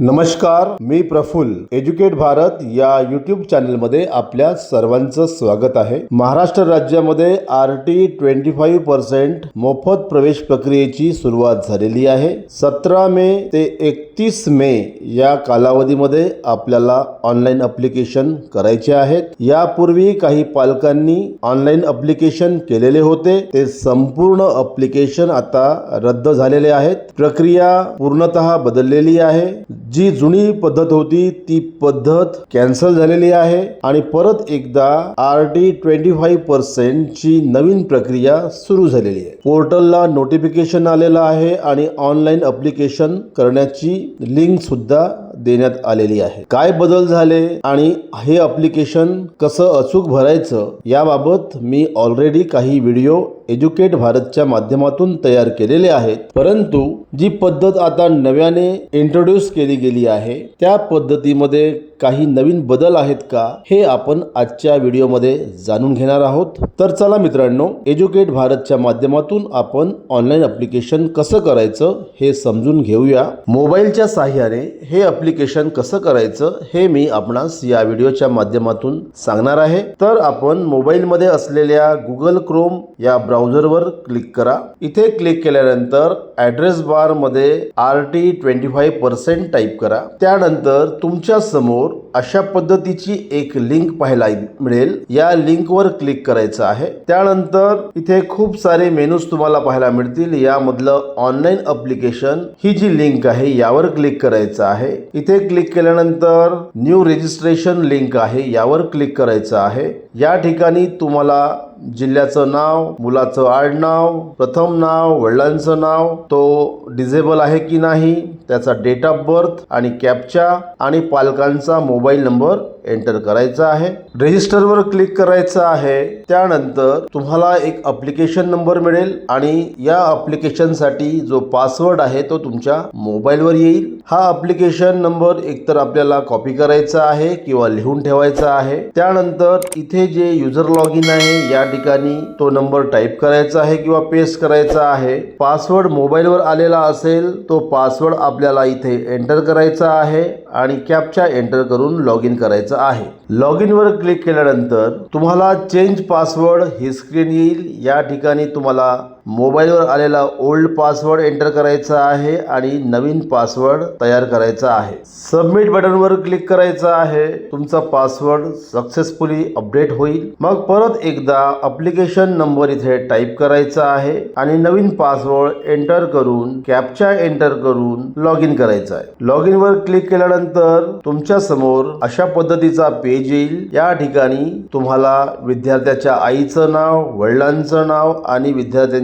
नमस्कार मी प्रफुल एज्युकेट भारत या यूट्यूब चॅनलमध्ये आपल्या सर्वांचं स्वागत आहे. महाराष्ट्र राज्यामध्ये R T twenty five percent मोफत प्रवेश प्रक्रियेची सुरुवात झालेली आहे. सतरा मे ते एक एकतीस मे या कालावधीमध्ये आपल्याला ऑनलाईन अप्लिकेशन करायचे आहेत. यापूर्वी काही पालकांनी ऑनलाईन अप्लिकेशन केलेले होते. ते संपूर्ण अप्लिकेशन आता रद्द झालेले आहेत. प्रक्रिया पूर्णतः बदललेली आहे. जी जुनी पद्धत होती ती पद्धत कॅन्सल झालेली आहे आणि परत एकदा आर टी ट्वेंटी फाईव्ह पर्सेंटची नवीन प्रक्रिया सुरू झालेली आहे. पोर्टलला नोटिफिकेशन आलेलं आहे आणि ऑनलाईन अप्लिकेशन करण्याची लिंक सुद्धा देण्यात आलेली आहे. काय बदल झाले आणि हे अप्लिकेशन कसं अचूक भरायचं याबाबत मी ऑलरेडी काही व्हिडिओ एज्युकेट भारतच्या माध्यमातून तयार केलेले आहेत. परंतु जी पद्धत आता नव्याने इंट्रोड्यूस केली गेली आहे त्या पद्धतीमध्ये काही नवीन बदल आहेत का हे आपण आजच्या व्हिडिओमध्ये जाणून घेणार आहोत. तर चला मित्रांनो एज्युकेट भारतच्या माध्यमातून आपण ऑनलाईन अप्लिकेशन कसं करायचं हे समजून घेऊया. मोबाईलच्या साह्याने हे अप्लिकेशन कसं करायचं हे मी आपणास या व्हिडिओच्या माध्यमातून सांगणार आहे. तर आपण मोबाईलमध्ये असलेल्या गुगल क्रोम या ब्राउझरवर क्लिक करा. इथे क्लिक केल्यानंतर ॲड्रेस बारमध्ये R T twenty five percent type करा. त्यानंतर तुमच्यासमोर अशा पद्धतीची एक लिंक पाहायला मिळेल. या लिंकवर क्लिक करायचं आहे. त्यानंतर इथे खूप सारे मेनूज तुम्हाला पाहायला मिळतील. यामधलं ऑनलाईन अप्लिकेशन ही जी लिंक आहे यावर क्लिक करायचं आहे. इथे क्लिक केल्यानंतर न्यू रजिस्ट्रेशन लिंक आहे यावर क्लिक करायचं आहे. या ठिकाणी तुम्हाला जिल्ह्याचं नाव मुलाचं आडनाव प्रथम नाव वडिलांचं नाव तो डिझेबल आहे की नाही त्याचा डेट ऑफ बर्थ आणि कॅपचा आणि पालकांचा मोबाईल नंबर एंटर करायचा आहे. रजिस्टरवर क्लिक करायचं आहे. त्यानंतर तुम्हाला एक अप्लिकेशन नंबर मिळेल आणि या अप्लिकेशनसाठी जो पासवर्ड आहे तो तुमच्या मोबाईलवर येईल. हा अप्लिकेशन नंबर एकतर आपल्याला कॉपी करायचा आहे किंवा लिहून ठेवायचा आहे. त्यानंतर इथे जे युजर लॉग इन आहे या ठिकाणी तो नंबर टाईप करायचा आहे किंवा पेस्ट करायचा आहे. पासवर्ड मोबाईलवर आलेला असेल तो पासवर्ड आपल्याला इथे एंटर करायचा आहे आणि कॅपचा एंटर करून लॉग इन करायचं आहे. लॉग इनवर क्लिक केल्यानंतर तुम्हाला चेंज पासवर्ड ही स्क्रीन येईल. या ठिकाणी तुम्हाला मोबाईलवर आलेला ओल्ड पासवर्ड एंटर करायचा आहे आणि नवीन पासवर्ड तयार करायचा आहे. सबमिट बटनवर क्लिक करायचं आहे. तुमचा पासवर्ड सक्सेसफुली अपडेट होईल. मग परत एकदा अप्लिकेशन नंबर इथे टाईप करायचा आहे आणि नवीन पासवर्ड एंटर करून कॅपचा एंटर करून लॉग इन करायचं आहे. लॉग इनवर क्लिक केल्यानंतर तुमच्यासमोर अशा पद्धतीचा पेज येईल. या ठिकाणी तुम्हाला विद्यार्थ्याच्या आईचं नाव वडिलांचं नाव आणि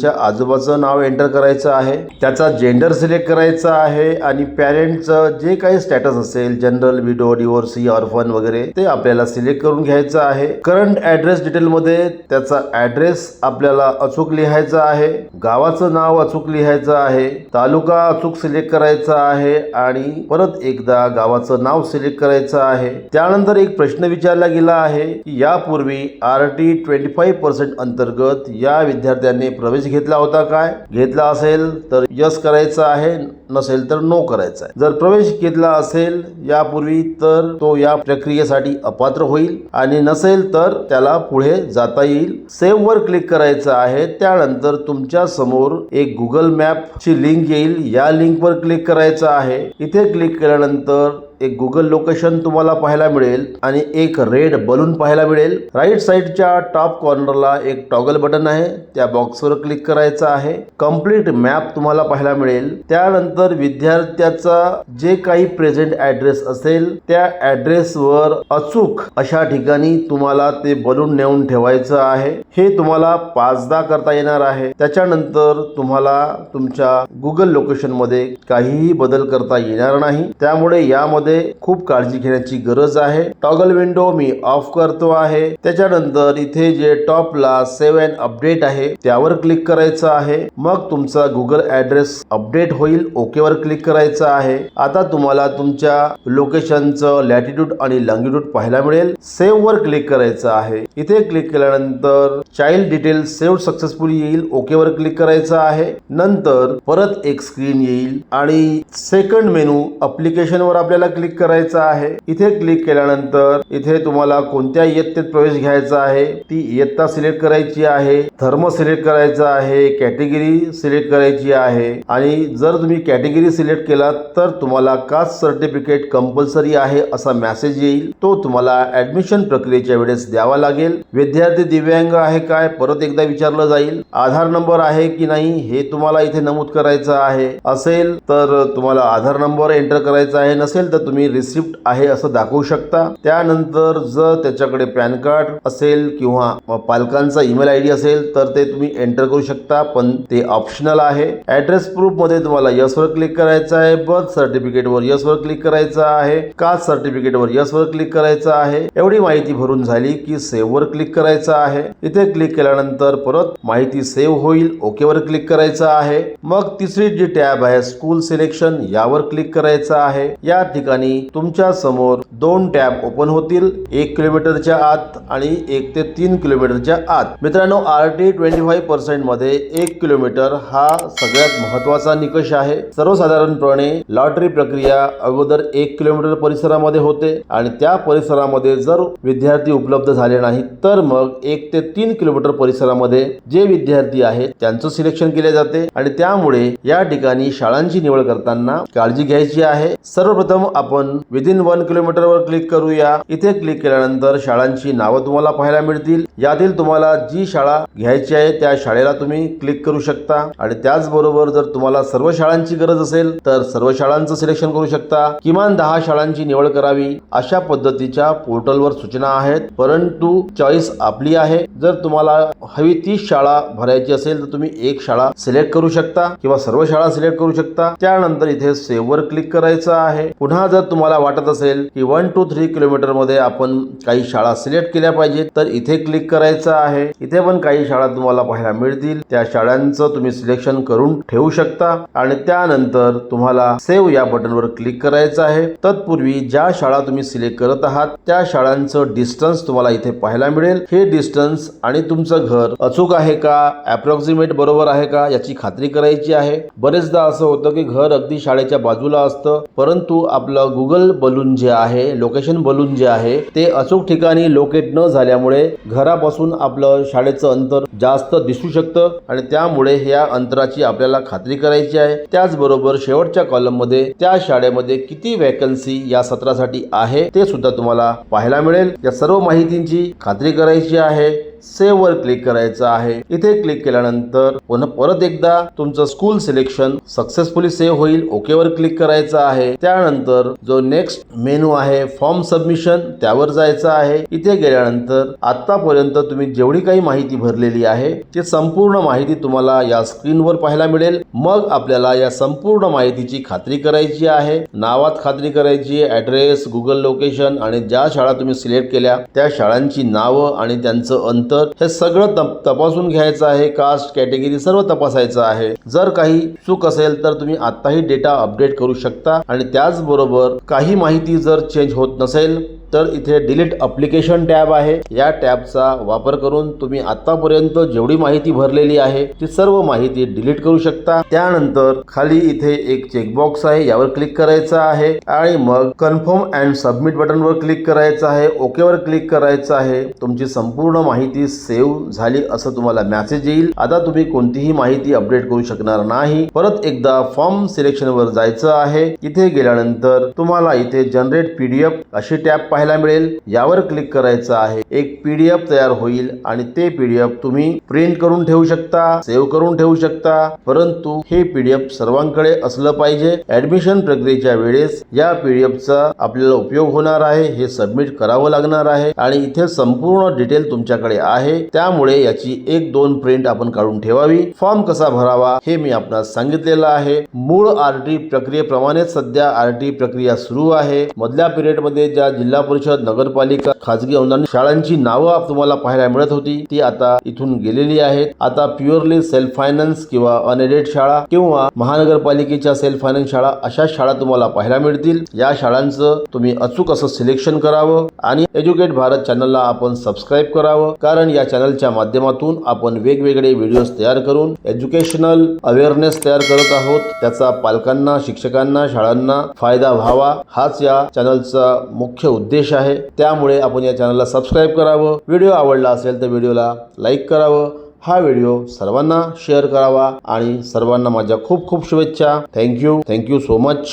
त्यांच्या आजोबाचं नाव एंटर करायचं आहे. त्याचा जेंडर सिलेक्ट करायचा आहे आणि पॅरेंटचं जे काही स्टॅटस असेल जनरल विडो डिवोर्सी ऑर्फन वगैरे ते आपल्याला सिलेक्ट करून घ्यायचं आहे. करंट ॲड्रेस डिटेलमध्ये त्याचा ॲड्रेस आपल्याला अचूक लिहायचा आहे. गावाचं नाव अचूक लिहायचं आहे. तालुका अचूक सिलेक्ट करायचा आहे आणि परत एकदा गावाचं नाव सिलेक्ट करायचं आहे. त्यानंतर एक प्रश्न विचारला गेला आहे की यापूर्वी R T twenty five percent अंतर्गत या विद्यार्थ्यांनी प्रवेश घेतला होता काय? घेतला असेल तर यस करायचं आहे. नसेल तर नो करायचा आहे. जर प्रवेश घेतला असेल यापूर्वी तर तो या प्रक्रियेसाठी अपात्र होईल आणि नसेल तर त्याला पुढे जाता येईल. सेव्ह वर क्लिक करायचं आहे. त्यानंतर तुमच्यासमोर एक गुगल मॅप ची लिंक येईल. या लिंक वर क्लिक करायचं आहे. इथे क्लिक केल्यानंतर एक गुगल लोकेशन तुम्हाला पाहायला मिळेल आणि एक रेड बलून पाहायला मिळेल. राईट साईडच्या टॉप कॉर्नरला एक टॉगल बटन आहे. त्या बॉक्सवर क्लिक करायचं आहे. कंप्लीट मॅप तुम्हाला पाहायला मिळेल. त्यानंतर विद्यार्थ्याचा जे काही प्रेझेंट ॲड्रेस असेल त्या ॲड्रेसवर अचूक अशा ठिकाणी तुम्हाला ते बलून नेऊन ठेवायचं आहे. हे तुम्हाला पाचदा करता येणार आहे. त्याच्यानंतर तुम्हाला तुमच्या गुगल लोकेशनमध्ये काहीही बदल करता येणार नाही. त्यामुळे यामध्ये खूप काळजी घेण्याची गरज आहे. टॉगल विंडो मी ऑफ करतो आहे. त्याच्यानंतर इथे जे टॉपला सेव्ह अँड अपडेट आहे त्यावर क्लिक करायचं आहे. मग तुमचा गुगल ॲड्रेस अपडेट होईल. ओके ओकेवर क्लिक करायचं आहे. आता तुम्हाला तुमच्या लोकेशनचं लॅटिट्यूड आणि लॉंगिट्यूड पाहायला मिळेल. सेव्ह वर क्लिक करायचं आहे. इथे क्लिक केल्यानंतर चाइल्ड डिटेल सेव्ह सक्सेसफुली येईल. ओकेवर क्लिक करायचं आहे. नंतर परत एक स्क्रीन येईल. आणि सेकंड मेनू अप्लिकेशन वर आपल्याला क्लिक करायचं आहे. इथे क्लिक केल्यानंतर इथे तुम्हाला कोणत्या इयत्तेत प्रवेश घ्यायचा आहे? ती इयत्ता सिलेक्ट करायची आहे. धर्म सिलेक्ट करायचा आहे. कॅटेगरी सिलेक्ट करायची आहे. आणि जर तुम्ही कॅटेगरी सिलेक्ट केला तर तुम्हाला कास्ट सर्टिफिकेट कंपल्सरी आहे असा मेसेज येईल. तो तुम्हाला ऍडमिशन प्रक्रियेच्या वेळेस द्यावा लागेल. विद्यार्थी दिव्यांग आहे काय परत एकदा विचारलं जाईल. आधार नंबर आहे की नाही हे तुम्हाला इथे नमूद करायचं आहे. असेल तर तुम्हाला आधार नंबर एंटर करायचा आहे. नसेल तर तुम्ही रिसिप्ट आहे असं दाखवू शकता. त्यानंतर जर त्याच्याकडे पॅन कार्ड असेल किंवा पालकांचा ईमेल आय डी असेल तर ते तुम्ही एंटर करू शकता. पण ते ऑप्शनल आहे. ऍड्रेस प्रूफमध्ये तुम्हाला यशवर वर क्लिक करायचं आहे. बर्थ सर्टिफिकेटवर यस वर क्लिक करायचं आहे. कास्ट सर्टिफिकेटवर यस वर क्लिक करायचं आहे. एवढी माहिती भरून झाली की सेव्ह वर क्लिक करायचं आहे. इथे क्लिक केल्यानंतर परत माहिती सेव्ह होईल. ओके वर क्लिक करायचं आहे. मग तिसरी जी टॅब आहे स्कूल सिलेक्शन यावर क्लिक करायचं आहे. या ठिकाणी तुमच्यासमोर दोन टॅब ओपन होतील. एक किलोमीटरच्या आत आणि एक ते तीन किलोमीटरच्या आत. मित्रांनो आर टी ट्वेंटी फाईव्ह पर्सेंटमध्ये एक किलोमीटर हा सगळ्यात महत्त्वाचा निकष आहे. सर्वसाधारणपणे लॉटरी प्रक्रिया अगोदर एक किलोमीटर परिसरामध्ये होते आणि त्या परिसरामध्ये जर विद्यार्थी उपलब्ध झाले नाही तर मग एक ते तीन किलोमीटर परिसरामध्ये जे विद्यार्थी आहेत त्यांचं सिलेक्शन केले जाते आणि त्यामुळे या ठिकाणी शाळांची निवड करताना काळजी घ्यायची आहे. सर्वप्रथम आपण विदिन वन किलोमीटर वर क्लिक करूया. इथे क्लिक केल्यानंतर शाळांची नावं तुम्हाला पाहायला मिळतील. यातील तुम्हाला जी शाळा घ्यायची आहे त्या शाळेला तुम्ही क्लिक करू शकता. आणि त्याचबरोबर जर तुम्हाला सर्व शाळांची गरज असेल तर सर्व शाळांचं सिलेक्शन करू शकता. किमान दहा शाळांची निवड करावी. अशा पद्धतीच्या पोर्टलवर सूचना आहेत. परंतु चॉईस आपली आहे. जर तुम्हाला हवी तीच शाळा भरायची असेल तर तुम्ही एक शाळा सिलेक्ट करू शकता किंवा सर्व शाळा सिलेक्ट करू शकता. त्यानंतर इथे सेव्ह वर क्लिक करायचं आहे. पुन्हा जर तुम्हाला वाटत असेल की वन टू थ्री किलोमीटरमध्ये आपण काही शाळा सिलेक्ट केल्या पाहिजेत तर इथे क्लिक करायचं आहे. इथे पण काही शाळा तुम्हाला पाहायला मिळतील. त्या शाळांचं तुम्ही सिलेक्शन करून ठेवू शकता. आणि त्या त्यानंतर तुम्हाला सेव्ह या बटनवर क्लिक करायचं आहे. तत्पूर्वी ज्या शाळा तुम्ही सिलेक्ट करत आहात त्या शाळांचं डिस्टन्स तुम्हाला इथे पाहायला मिळेल. हे डिस्टन्स आणि तुमचं घर अचूक आहे का अप्रॉक्सिमेट बरोबर आहे का याची खात्री करायची आहे. बरेचदा असं होतं की घर अगदी शाळेच्या बाजूला असतं परंतु आपलं गुगल बलून जे आहे लोकेशन बलून जे आहे ते अचूक ठिकाणी लोकेट न झाल्यामुळे घरापासून आपलं शाळेचं अंतर जास्त दिसू शकतं आणि त्यामुळे ह्या अंतराची आपल्याला खात्री करायची आहे. त्याच त्याचबरोबर शेवटच्या कॉलममध्ये त्या शाळेमध्ये किती वॅकन्सी या सत्रासाठी आहे ते सुद्धा तुम्हाला पाहायला मिळेल. या सर्व माहितींची खात्री करायची आहे. सेव्ह वर क्लिक करायचं आहे. इथे क्लिक केल्यानंतर पुन्हा परत एकदा तुमचं स्कूल सिलेक्शन सक्सेसफुली सेव्ह होईल ओके वर क्लिक करायचं आहे. त्यानंतर जो नेक्स्ट मेनू आहे फॉर्म सबमिशन त्यावर जायचं आहे. इथे गेल्यानंतर आतापर्यंत तुम्ही जेवढी काही माहिती भरलेली आहे ती संपूर्ण माहिती तुम्हाला या स्क्रीनवर पाहायला मिळेल. मग आपल्याला या संपूर्ण माहितीची खात्री करायची आहे. नावात खात्री करायची ऍड्रेस गुगल लोकेशन आणि ज्या शाळा तुम्ही सिलेक्ट केल्या त्या शाळांची नावं आणि त्यांचं अंत अंतर हे सगळं तपासून घ्यायचं आहे. कास्ट कॅटेगरी सर्व तपासायचं आहे. जर काही चूक असेल तर तुम्ही आताही डेटा अपडेट करू शकता. आणि त्याचबरोबर काही माहिती जर चेंज होत नसेल तर इथे डिलीट अप्लिकेशन टॅब आहे. या टॅबचा वापर करून तुम्ही आतापर्यंत जेवढी माहिती भरलेली आहे ती सर्व माहिती डिलीट करू शकता. त्यानंतर खाली इथे एक चेकबॉक्स आहे यावर क्लिक करायचं आहे आणि मग कन्फर्म अँड सबमिट बटनवर क्लिक करायचं आहे ओके वर क्लिक करायचं आहे. तुमची संपूर्ण माहिती सेव्ह झाली असं तुम्हाला मेसेज येईल. आता तुम्ही कोणतीही माहिती अपडेट करू शकणार नाही. परत एकदा फॉर्म सिलेक्शन वर जायचं आहे. इथे गेल्यानंतर तुम्हाला इथे जनरेट पीडीएफ अशी टॅब पाहायला मिळेल. यावर क्लिक करायचं आहे. एक पीडीएफ तयार होईल आणि ते पीडीएफ तुम्ही प्रिंट करून ठेवू शकता सेव्ह करून ठेवू शकता. परंतु हे पीडीएफ सर्वांकडे असलं पाहिजे. ऍडमिशन प्रक्रियेच्या वेळेस या पीडीएफचा आपल्याला उपयोग होणार आहे. हे सबमिट करावं लागणार आहे. आणि इथे संपूर्ण डिटेल तुमच्याकडे आहे. त्यामुळे याची एक दोन प्रिंट आपण काढून ठेवावी. फॉर्म कसा भरावा हे मी आपणास सांगितलेलं आहे. मूळ आरटी प्रक्रियेप्रमाणेच सध्या आरटी प्रक्रिया सुरू आहे. मधल्या पिरियडमध्ये ज्या जिल्हा परिषद नगरपालिका खाजगी अनुदान शाळांची नावं तुम्हाला पाहायला मिळत होती. ती आता इथून गेलेली आहेत. आता प्युअरली सेल्फ फायनान्स किंवा अनएडेड शाळा किंवा महानगरपालिकेच्या सेल्फ फायनान्स शाळा अशा शाळा तुम्हाला पाहायला मिळतील. या शाळांचं तुम्ही अचूक असं सिलेक्शन करावं आणि एज्युकेट भारत चॅनलला आपण सबस्क्राईब करावं. कारण या चॅनलच्या माध्यमातून आपण वेगवेगळे व्हिडिओज तयार करून एज्युकेशनल अवेअरनेस तयार करत आहोत. त्याचा पालकांना शिक्षकांना शाळांना फायदा व्हावा. हाच या चॅनलचा मुख्य उद्देश. आहे. त्यामुळे आपण या चॅनलला सबस्क्राईब करावं. व्हिडिओ आवडला असेल तर व्हिडिओला लाईक करावं. हा व्हिडिओ सर्वांना शेअर करावा. आणि सर्वांना माझ्या खूप खूप शुभेच्छा. Thank you thank you so much